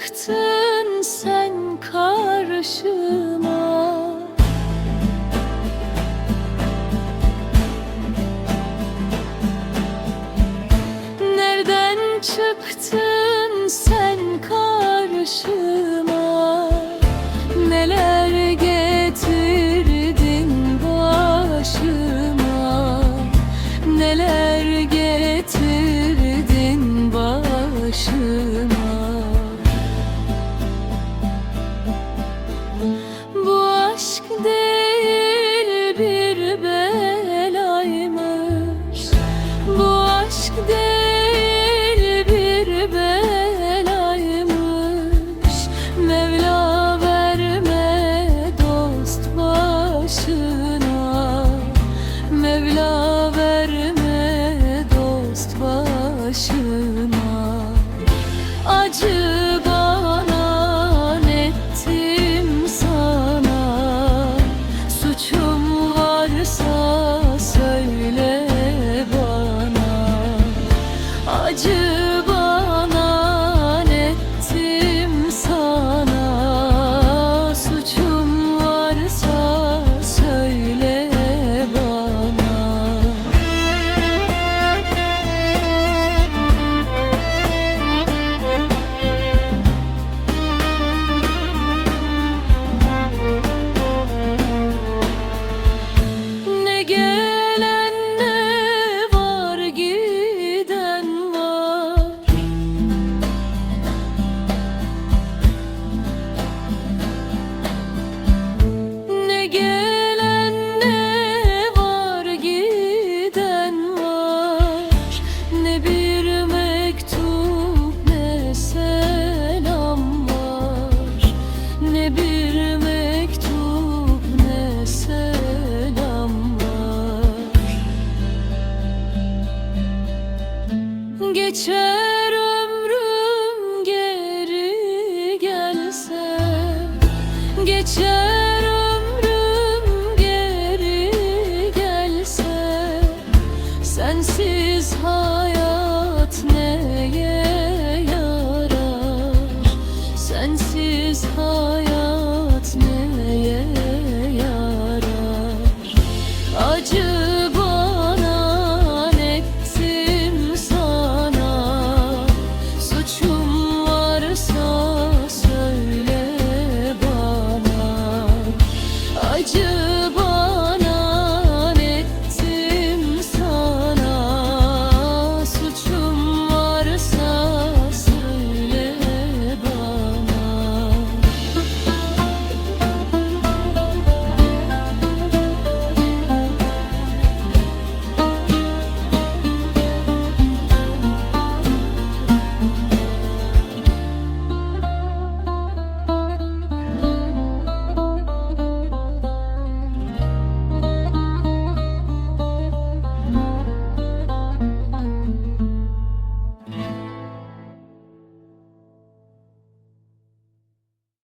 çıktın sen karşıma. Nereden çıktın sen karşıma? Neler getirdin başıma? Neler Mevla verme dost başına Acı Geçer ömrüm geri gelse. Geçer ömrüm geri gelse. Sensiz hal